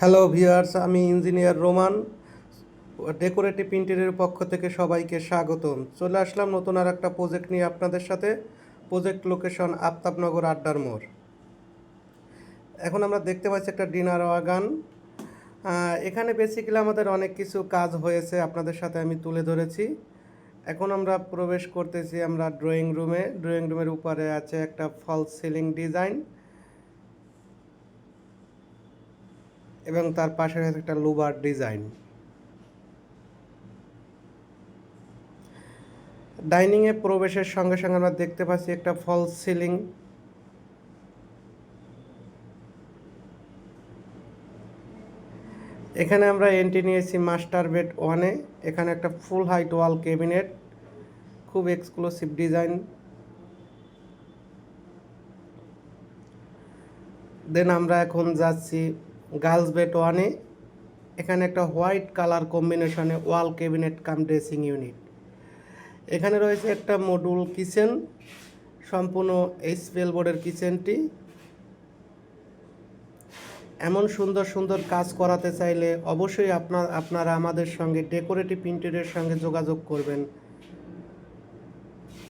Hello viewers আমি engineer Roman decorative interior পক্ষ থেকে সবাইকে স্বাগতম। চলে আসলাম নতুন আর একটা প্রজেক্ট নিয়ে আপনাদের সাথে প্রজেক্ট লোকেশন আফতাবনগর আড্ডার মোড়। এখন আমরা দেখতে পাচ্ছি একটা ডিনার ওয়াগান এখানে বেসিক্যালি আমাদের অনেক কিছু কাজ হয়েছে, আপনাদের সাথে আমি তুলে ধরেছি। এখন আমরা প্রবেশ করতেছি আমরা ড্রয়িং রুমে ড্রয়িং রুমের উপরে আছে একটা ফলস সিলিং ডিজাইন এবং তার পাশে আছে একটা লুবার ডিজাইন। ডাইনিংয়ে প্রবেশের সঙ্গে সঙ্গে আমরা দেখতে পাচ্ছি একটা ফল সিলিং। এখানে আমরা এন্ট্রি নিয়েছি মাস্টার বেড ওয়ানে এখানে একটা ফুল হাইট ওয়াল ক্যাবিনেট, খুব এক্সক্লুসিভ ডিজাইন। দেন আমরা এখন যাচ্ছি গার্লস বেড ওয়ানে। এখানে একটা হোয়াইট কালার কম্বিনেশনে wall cabinet cum dressing unit. এখানে রয়েছে একটা মডুল কিচেন, সম্পূর্ণ এইচপিএল বোর্ডের কিচেনটি। এমন সুন্দর সুন্দর কাজ করাতে চাইলে অবশ্যই আপনার, আপনারা আমাদের সঙ্গে ডেকোরেটিভ ইন্টেরিয়র সঙ্গে যোগাযোগ করবেন।